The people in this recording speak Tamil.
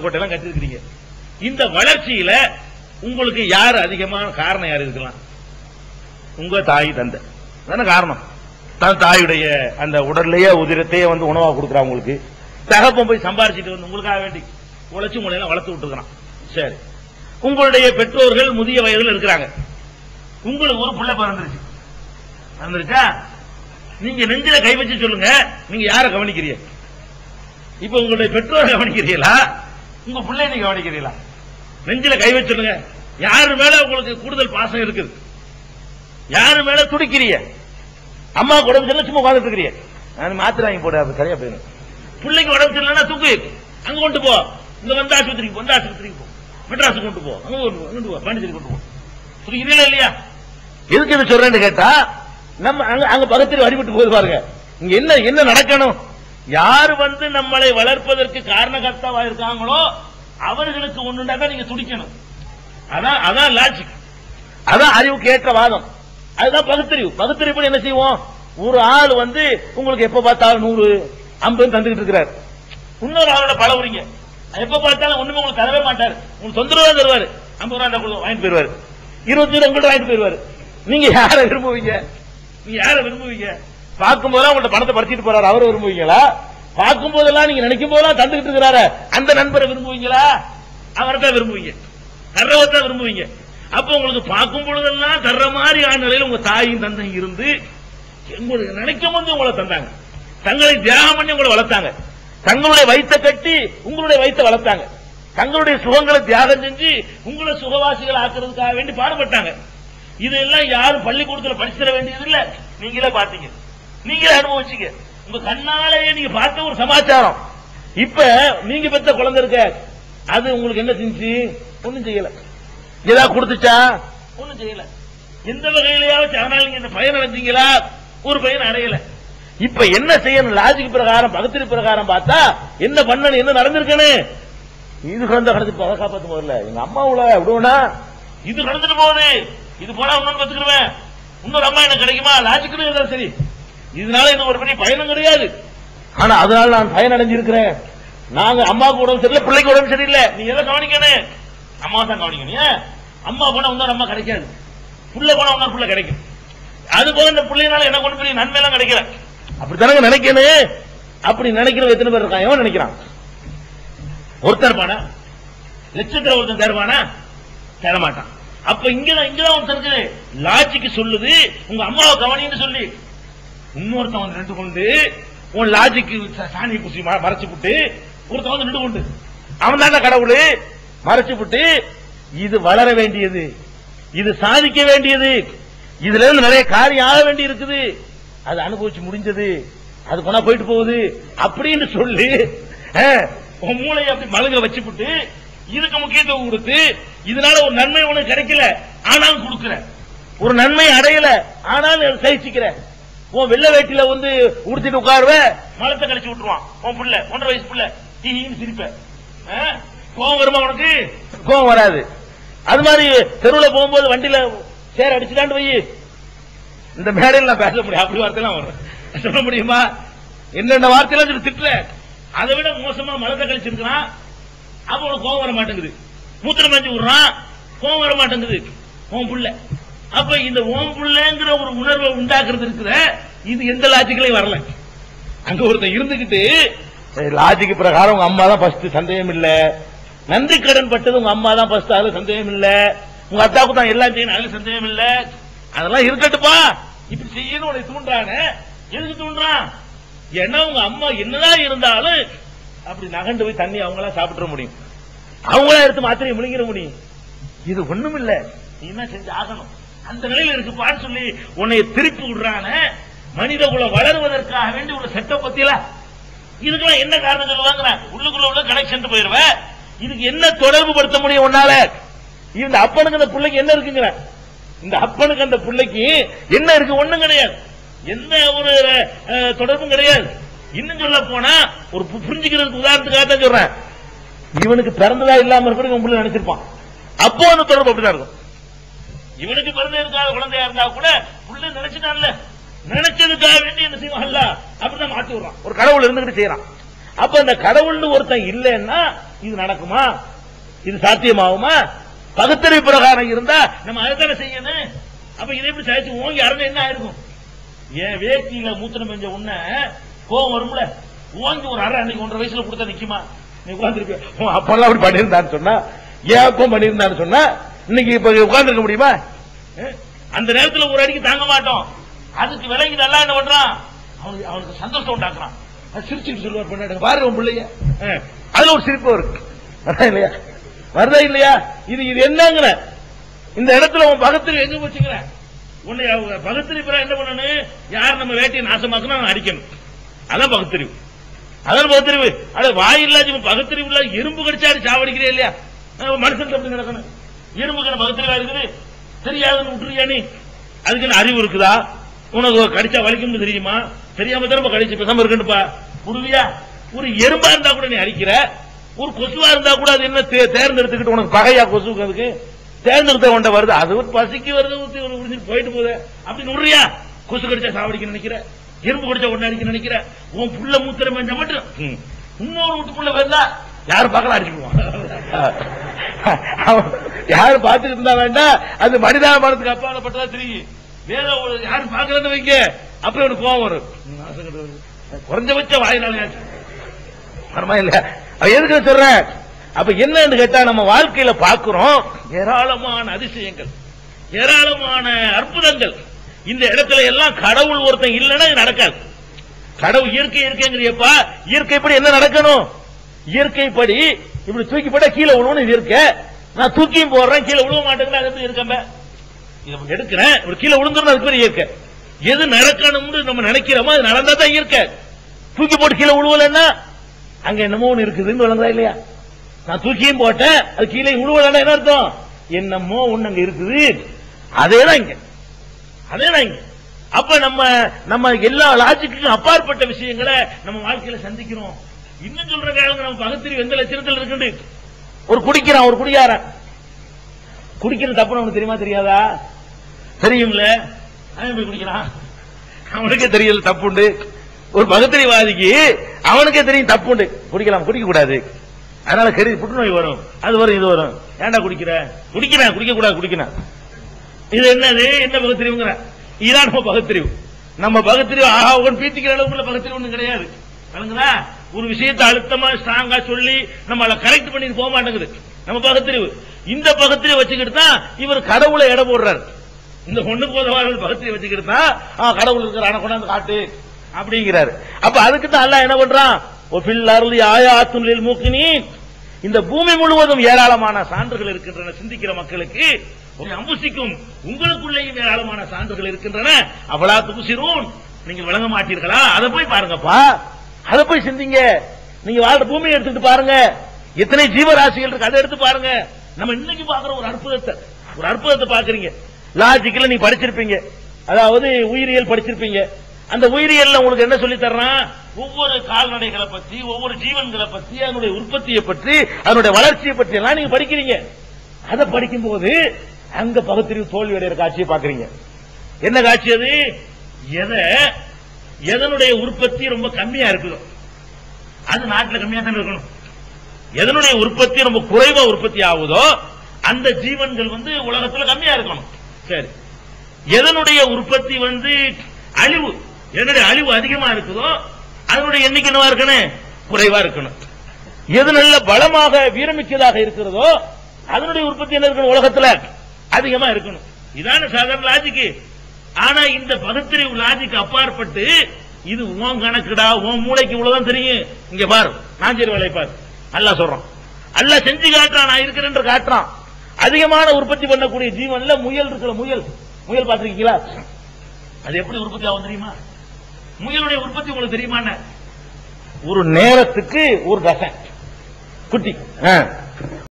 கோட்டையெல்லாம் கட்டிருக்கிறீங்க. இந்த வளர்ச்சியில உங்களுக்கு யார் அதிகமான காரணம் யார் இருக்கலாம்? உங்க தாய் தந்தை. தானே காரணம்? தன் தாயுடைய அந்த உடல்லையே உதிரத்தையே வந்து உணவா கொடுக்குறா உங்களுக்கு. தகப்பம் போய் சம்பாரிச்சிட்டு வந்து உங்களுக்காக வேண்டி உழைச்சி உங்களை வளர்த்து விட்டுருக்கான் சரி. உங்களுடைய பெற்றோர்கள் முதிய வயதுல இருக்கிறாங்க. உங்களுக்கு ஒரு பிள்ளை பிறந்துருச்சு பிறந்துருச்சா நீங்க நெஞ்சில கை வச்சு சொல்லுங்க. நீங்க யாரை கவனிக்கிறீங்க? இப்ப உங்களுடைய பெற்றோரை கவனிக்கிறீங்களா? உங்க பிள்ளை நீங்க கவனிக்கிறீங்களா? நெஞ்சில கை வச்சு யாரு மேல உங்களுக்கு கூடுதல் பாசம் இருக்குது? யாரு மேல துடிக்கிறீங்க? அம்மா உடம்பு சரியில்லை சும்மா உட்கார்ந்துட்டு இருக்கிறீங்க? நான் மாத்திரை வாங்கி போட அது சரியா போயிடும். பிள்ளைக்கு உடம்பு சரியில்லைன்னா தூக்கு. அங்க கொண்டு போ. இங்க வந்த ஆஸ்பத்திரிக்கு போ, வந்து ஆஸ்பத்திரிக்கு போ. மெட்ராஸ் கொண்டு போ. அங்க கொண்டு போ கொண்டு போ. பாண்டிச்சேரி கொண்டு போ. புரியுறீங்களா இல்லையா? எதுக்கு இது சொல்றேன்னு கேட்டா நம்ம அங்க அங்க பக்கத்தில் அடிபட்டு போகுது பாருங்க. இங்க என்ன என்ன நடக்கணும்? யார் வந்து நம்மளை வளர்ப்பதற்கு காரணகர்த்தாவா இருக்காங்களோ அவர்களுக்கு ஒண்ணுண்டாக்கா நீங்க துடிக்கணும். அதான் அதான் லாஜிக் அதான் அறிவுக்கு ஏற்ற வாதம். அதுதான் பகுத்தறிவு. பகுத்தறிவு என்ன செய்வோம்? ஒரு ஆள் வந்து உங்களுக்கு எப்ப பார்த்தாலும் நூறு ஐம்பது தந்துகிட்டு இருக்கிறார். இன்னொரு ஆளோட பழகுறீங்க. எப்ப பார்த்தாலும் ஒண்ணுமே உங்களுக்கு தரவே மாட்டாரு. உங்களுக்கு தொந்தரவு தான் தருவாரு. ஐம்பது ரூபா வாங்கிட்டு போயிருவாரு. இருபத்தி ரூபா வாங்கிட்டு போயிருவாரு. நீங்க யாரை விரும்புவீங்க? நீங்க யாரை விரும்புவீங்க? பார்க்கும் போதெல்லாம் உங்கள்ட்ட பணத்தை பறிச்சிட்டு போறாரு. அவரை விரும்புவீங்களா? பார்க்கும் போதெல்லாம் நீங்க நினைக்கும் போதெல்லாம் தந்துகிட்டு இருக்கிறாரு. அந்த நண்பரை விரும்புவீங்களா? அவரை தான் விரும்புவீங்க. தர்றவை தான் விரும்புவீங்க. அப்ப உங்களுக்கு பார்க்கும் பொழுதெல்லாம் தர்ற மாதிரி ஆன நிலையில் உங்க தாயும் தந்தையும் இருந்து உங்களுக்கு நினைக்கும் போது உங்களை தந்தாங்க. தங்களை தியாகம் பண்ணி உங்களை வளர்த்தாங்க. தங்களுடைய வயிற்ற கட்டி உங்களுடைய வயிற்ற வளர்த்தாங்க. தங்களுடைய சுகங்களை தியாகம் செஞ்சு உங்களை சுகவாசிகள் ஆக்குறதுக்காக வேண்டி பாடுபட்டாங்க. இதெல்லாம் யாரும் பள்ளிக்கூடத்தில் படிச்சிட வேண்டியது இல்ல நீங்களே பாத்தீங்க நீங்களே அனுபவிச்சீங்க. உங்க கண்ணாலேயே நீங்க பார்த்த ஒரு சமாச்சாரம். இப்ப நீங்க பெத்த குழந்தை இருக்க அது உங்களுக்கு என்ன செஞ்சு? ஒண்ணும் செய்யல. ஏதாவது கொடுத்துச்சா? ஒண்ணும் செய்யல. எந்த வகையிலையாவது அதனால நீங்க இந்த பயன் அடைஞ்சீங்களா? ஒரு பயன் அடையல. இப்ப என்ன செய்யணும்? லாஜிக் பிரகாரம் பகுத்திரி பிரகாரம் பார்த்தா என்ன பண்ணணும்? என்ன நடந்திருக்கேன்னு? இது கடந்த கடந்துட்டு அதை காப்பாத்து முதல்ல எங்க அம்மா உள்ள விடுவோம்னா? இது கடந்துட்டு போகுது. இது போனா இன்னொன்று பத்துக்கிடுவேன் இன்னொரு அம்மா எனக்கு கிடைக்குமா? லாஜிக்னு இருந்தாலும் சரி. இதனால என்ன ஒரு பெரிய பயனும் கிடையாது. ஆனா அதனால நான் பயன் அடைஞ்சிருக்கிறேன். நாங்க அம்மாவுக்கு உடம்பு சரியில்லை பிள்ளைக்கு உடம்பு சரியில்லை. நீ எதை கவனிக்கணும்? அம்மா தான் கவனிக்கணும் அம்மா போனா இன்னொரு அம்மா கிடைக்காது. புள்ள போனா இன்னொரு புள்ள கிடைக்கும். அது போல இந்த பிள்ளைனால என்ன கொண்டு பெரிய நன்மை எல்லாம் கிடைக்கல அப்படித்தானங்க நினைக்கணும்? அப்படி நினைக்கிறவங்க எத்தனை பேர் இருக்கான்? எவன் நினைக்கிறான்? ஒருத்தர் பானா லட்சத்துல ஒருத்தன் தருவானா? தரமாட்டான். அப்ப இங்கதான் இங்கதான் ஒருத்தர் இருக்குது லாஜிக்கு சொல்லுது. உங்க அம்மாவை கவனின்னு சொல்லி இன்னொருத்தன் வந்து நின்று கொண்டு உன் லாஜிக்கு சாணி பூசி மறைச்சு விட்டு ஒருத்தன் வந்து நின்று கொண்டு. அவன் தான் கடவுள். மறைச்சு விட்டு இது வளர வேண்டியது. இது சாதிக்க வேண்டியது. இதுல இருந்து நிறைய காரியம் ஆக வேண்டி இருக்குது. அது அனுபவிச்சு முடிஞ்சது. அது கொண்டா போயிட்டு போகுது. அப்படின்னு சொல்லி அஹ், உன் மூளையை அப்படி மழுங்க வச்சுப்புட்டு இதுக்கு முக்கியத்துவம் கொடுத்து இதனால ஒரு நன்மை உனக்கு கிடைக்கல. ஆனாலும் கொடுக்கிற. ஒரு நன்மை அடையல. ஆனாலும் சகிச்சுக்கிறேன் உன் வெள்ளை வேட்டில வந்து உடுத்திட்டு உட்காருவ? மலத்தை கழிச்சு விட்டுருவான். உன் புள்ள ஒன்றரை வயசு புள்ள. ஹீன்னு சிரிப்ப. ஆ? கோவம் வருமா உனக்கு? கோவம் வராது. அது மாதிரி தெருவில் போகும்போது வண்டியில சேர் அடிச்சுட்டான்னு போய் இந்த மேடையில் நான் பேச முடியும். அப்படி வார்த்தைலாம் வரும். சொல்ல முடியுமா? என்னென்ன வார்த்தையெல்லாம் சொல்லி திட்டல அதை விட மோசமா மலத்தை கழிச்சிருக்கிறான். அப்ப உனக்கு கோவம் வர மாட்டேங்குது மூத்திரம் மஞ்சு விடுறான். கோவம் வர மாட்டேங்குது உன் புள்ள. அப்ப இந்த ஓம் புள்ளங்கிற ஒரு உணர்வை உண்டாக்குறது இருக்குத இது எந்த லாஜிக்கலையும் வரல. அங்க ஒருத்தன் இருந்துகிட்டு லாஜிக் பிரகாரம் உங்க அம்மா தான் ஃபர்ஸ்ட் சந்தேகம் இல்ல நன்றி கடன் பட்டது உங்க அம்மா தான் ஃபர்ஸ்ட் அதுல சந்தேகம் இல்ல உங்க அத்தாவுக்கு தான் எல்லாம் செய்யணும் அதுல சந்தேகம் இல்ல அதெல்லாம் இருக்கட்டுப்பா இப்படி செய்யணும் உன்னை தூண்டுறானே. எதுக்கு தூண்டுறான்? ஏன்னா உங்க அம்மா என்னதான் இருந்தாலும் அப்படி நகண்டு போய் தண்ணி அவங்களா சாப்பிட்டுற முடியும். அவங்களா எடுத்து மாத்திரையை முழுங்கிட முடியும். இது ஒண்ணும் இல்ல நீ என்ன செஞ்சு ஆகணும்? அந்த நிலையில் இருக்குப்பான்னு சொல்லி உன்னை திருப்பி விடுறான. மனித குலம் வளருவதற்காக வேண்டி உள்ள செட்ட பத்தியில? இதுக்கெல்லாம் என்ன காரணம் சொல்லுவாங்க உள்ளுக்குள்ள உள்ள கனெக்ஷன் போயிருவேன் இதுக்கு என்ன தொடர்பு படுத்த முடியும் உன்னால? இந்த அப்பனுக்கு அந்த பிள்ளைக்கு என்ன இருக்குங்கிற? இந்த அப்பனுக்கு அந்த பிள்ளைக்கு என்ன இருக்கு? ஒண்ணும் கிடையாது. எந்த ஒரு தொடர்பும் கிடையாது. இன்னும் சொல்ல போனா ஒரு பு- புரிஞ்சுக்கிறதுக்கு உதாரணத்துக்காக தான் சொல்றேன். இவனுக்கு பிறந்ததா இல்லாம இருப்பது உன் பிள்ளை நினைச்சிருப்பான். அப்போ அந்த தொடர்பு அப்படிதான் இருக்கும். இவனுக்கு பிறந்த இருக்காத குழந்தையா இருந்தா கூட புள்ள நினைச்சுட்டான்ல. நினைச்சதுக்காக வேண்டி என்ன செய்வான்ல அப்படிதான் மாத்தி விடுறான். ஒரு கடவுள் இருந்துகிட்டு செய்யறான். அப்ப அந்த கடவுள்னு ஒருத்தன் இல்லைன்னா இது நடக்குமா? இது சாத்தியமாகுமா? பகுத்தறிவு பிரகாரம் இருந்தா நம்ம அதுதானே செய்யணும். அப்ப இதை எப்படி சாய்ச்சி ஓங்கி அறந்து என்ன ஆயிருக்கும்? என் வேட்டியில மூத்திரம் பெஞ்ச உன்ன கோவம் வரும்ல. ஓங்கி ஒரு அரை அன்னைக்கு ஒன்றரை வயசுல கொடுத்தா நிக்குமா? நீ உட்காந்துருக்க அப்பெல்லாம் அப்படி பண்ணியிருந்தான்னு சொன்னா ஏன் அப்பா பண்ணியிருந்தான்னு சொன்னா இன்னைக்கு இப்ப உட்கார்ந்துருக்க முடியுமா? அந்த நேரத்துல ஒரு அடிக்கு தாங்க மாட்டோம். அதுக்கு விலகி நல்லா என்ன பண்றான்? அவனுக்கு அவனுக்கு சந்தோஷம் உண்டாக்குறான். சிரிச்சுட்டு சொல்லுவார் பண்ணாடுங்க பாரு உன் பிள்ளைய. அதுல ஒரு சிரிப்பு இருக்கு. வருதா இல்லையா? வருதா இல்லையா? இது இது என்னங்கிற? இந்த இடத்துல உன் பகத்தில் எங்க வச்சுக்கிற? உன்னை பெற என்ன பண்ணணும் யார் நம்ம வேட்டையை நாசமாக்கணும் அடிக்கணும். அதான் பகுத்தறிவு அதான் பகுத்தறிவு அட வாய் இல்லாத பகுத்தறிவு இல்ல எறும்பு கடிச்சாரு சாவடிக்கிறே இல்லையா? அஹ் மனுஷனுக்கு அப்படி நடக்கணும். எறும்புக்கு பகுத்தறிவா இருக்குது. தெரியாதுன்னு விட்டுறியா நீ அதுக்கு என்ன அறிவு இருக்குதா? உனக்கு கடிச்சா வலிக்கும் தெரியுமா? தெரியாம திரும்ப கடிச்சு பேசாம இருக்குன்னுப்பா புடுவியா ஒரு எறும்பா இருந்தா கூட நீ அடிக்கிற. ஒரு கொசுவா இருந்தா கூட அது என்ன தே- தேர்ந்தெடுத்துக்கிட்டு உனக்கு பகையா கொசுக்கு அதுக்கு தேர்ந்தெடுத்த கொண்ட வருது. அது ஒரு பசிக்கு வருது போயிட்டு போகுது. அப்படி நுடுறியா? கொசு கடிச்சா சாவடிக்க நினைக்கிற. எறும்பு கடிச்சா உடனே அடிக்க நினைக்கிற. உன் புள்ள மூத்திரம் மட்டும். இன்னொரு வீட்டுக்குள்ள வந்தா யாரும் பார்க்கலாம் அடிச்சுக்குவான் யாரு பார்த்துட்டு இருந்தா வேண்டாம் அது மனிதாபனத்துக்கு அப்பாற்பட்டதா தெரியும். வேற ஒரு யாரு பார்க்கலன்னு வைங்க. அப்புறம் எனக்கு கோவம் வரும். குறைஞ்சபட்ச வாயினாலையாச்சும். இல்ல எதுக்கு சொல்றேன்? அப்ப என்னன்னு கேட்டா நம்ம வாழ்க்கையில பாக்குறோம் ஏராளமான அதிசயங்கள். ஏராளமான அற்புதங்கள். இந்த இடத்துல எல்லாம் கடவுள் ஒருத்தன் இல்லைன்னா நடக்காது. கடவுள் இயற்கை இயற்கைங்கிறியப்பா. இயற்கைப்படி என்ன நடக்கணும்? இயற்கைப்படி இப்படி தூக்கி போட்டா கீழே விழுவணும் இது இருக்க. நான் தூக்கியும் போடுறேன் கீழே விழுவ மாட்டேங்கிறேன் அது இருக்கம்ப இதை எடுக்கிறேன். ஒரு கீழே விழுந்துடும் அதுக்கு பேர் இயற்கை. எது நடக்கணும்னு நம்ம நினைக்கிறோமோ அது நடந்தா தான் இருக்க தூக்கி போட்டு கீழே விழுவலன்னா அங்க என்னமோ ஒண்ணு இருக்குதுன்னு வழங்குதா இல்லையா? நான் தூக்கியும் போட்டேன் அது கீழே விழுவலன்னா என்ன அர்த்தம்? என்னமோ ஒண்ணு அங்க இருக்குது. அதேதான் இங்க. அதேதான் இங்க. அப்ப நம்ம நம்ம எல்லா லாஜிக்கும் அப்பாற்பட்ட விஷயங்களை நம்ம வாழ்க்கையில சந்திக்கிறோம். இன்னும் சொல்ற காலம் நம்ம பகுத்தறிவு எந்த லட்சணத்தில் இருக்குது ஒரு குடிக்கிறான் ஒரு குடியாரன் குடிக்கிற தப்புன்னு அவனுக்கு தெரியுமா தெரியாதா? தெரியும்ல. அவன் போய் குடிக்கிறான். அவனுக்கே தெரியல தப்புண்டு. ஒரு பகுத்தறிவாதிக்கு அவனுக்கே தெரியும் தப்புண்டு. குடிக்கலாம் குடிக்க கூடாது அதனால கருதி புற்றுநோய் வரும். அது வரும் இது வரும். ஏன்டா குடிக்கிற? குடிக்கிறேன் குடிக்க கூடாது குடிக்கிறேன். இது என்னது? என்ன பகுத்தறிவுங்கிற? இதான் நம்ம பகுத்தறிவு. நம்ம பகுத்தறிவு ஆஹா உன் பீத்திக்கிற அளவுக்குள்ள பகுத்தறிவு ஒன்றும் கிடையாது. விளங்குதா? ஒரு விஷயத்தை அழுத்தமா ஸ்ட்ராங்கா சொல்லி நம்மள கரெக்ட் பண்ணிட்டு போக மாட்டேங்குது. நம்ம பகுத்தறிவு. இந்த பகுத்தறிவு வச்சுக்கிட்டு தான் இவர் கடவுளை எடை போடுறாரு. இந்த ஒண்ணு போதவார்கள் பகுத்தறிவு வச்சுக்கிட்டு தான் ஆ, கடவுள் இருக்கிற கொண்டாந்து காட்டு அப்படிங்கிறாரு. அப்ப அதுக்கு தான் அல்லாஹ் என்ன பண்றான்? ஒபில் ஆயா ஆயாத்துலில் மூக்கினி இந்த பூமி முழுவதும் ஏராளமான சான்றுகள் இருக்கின்றன சிந்திக்கிற மக்களுக்கு. ஒரு அம்புசிக்கும். உங்களுக்குள்ளேயும் ஏராளமான சான்றுகள் இருக்கின்றன. அவளா துபுசிரும் நீங்க விளங்க மாட்டீர்களா? அதை போய் பாருங்கப்பா. அதை போய் சிந்திங்க. நீங்க வாழ்ற பூமியை எடுத்துட்டு பாருங்க. எத்தனை ஜீவராசிகள் இருக்கு அதை எடுத்து பாருங்க. நம்ம இன்னைக்கு பாக்குற ஒரு அற்புதத்தை ஒரு அற்புதத்தை பாக்குறீங்க லாஜிக்கல நீ படிச்சிருப்பீங்க. அதாவது உயிரியல் படிச்சிருப்பீங்க. அந்த உயிரியல் உங்களுக்கு என்ன சொல்லி தர்றான் ஒவ்வொரு கால்நடைகளை பத்தி ஒவ்வொரு ஜீவன்களை பத்தி அதனுடைய உற்பத்தியை பற்றி அதனுடைய வளர்ச்சியை பற்றி எல்லாம் நீங்க படிக்கிறீங்க. அதை படிக்கும் போது அங்க பகுத்தறிவு தோல்வி அடைகிற காட்சியை பாக்குறீங்க என்ன காட்சி அது? எதை? எதனுடைய உற்பத்தி ரொம்ப கம்மியா இருக்குதோ அது நாட்டில் கம்மியா தான் இருக்கணும். எதனுடைய உற்பத்தி ரொம்ப குறைவா உற்பத்தி ஆகுதோ அந்த ஜீவன்கள் வந்து உலகத்துல கம்மியா இருக்கணும். சரி. எதனுடைய உற்பத்தி வந்து அழிவு எதனுடைய அழிவு அதிகமா இருக்குதோ அதனுடைய எண்ணிக்கை என்னவா இருக்கணும்? குறைவா இருக்கணும். எது நல்ல பலமாக வீரமிக்கதாக இருக்கிறதோ அதனுடைய உற்பத்தி என்ன இருக்கணும்? உலகத்துல அதிகமா இருக்கணும். இதான சாதாரண லாஜிக்கு ஆனா இந்த பகுத்தறிவு லாஜிக்கு அப்பாற்பட்டு இது உன் கணக்குடா உன் மூளைக்கு இவ்வளவுதான் தெரியும். இங்க பாரு நான் சரி வேலை பாரு. நல்லா சொல்றான். அல்ல செஞ்சு காட்டுறான் நான் இருக்கிறேன் காட்டுறான். அதிகமான உற்பத்தி பண்ணக்கூடிய ஜீவன்ல முயல் இருக்கிற முயல். முயல் பார்த்திருக்கீங்களா? அது எப்படி உற்பத்தி ஆகும் தெரியுமா? முயலுடைய உற்பத்தி உங்களுக்கு தெரியுமா ஒரு நேரத்துக்கு ஒரு தசை. குட்டி.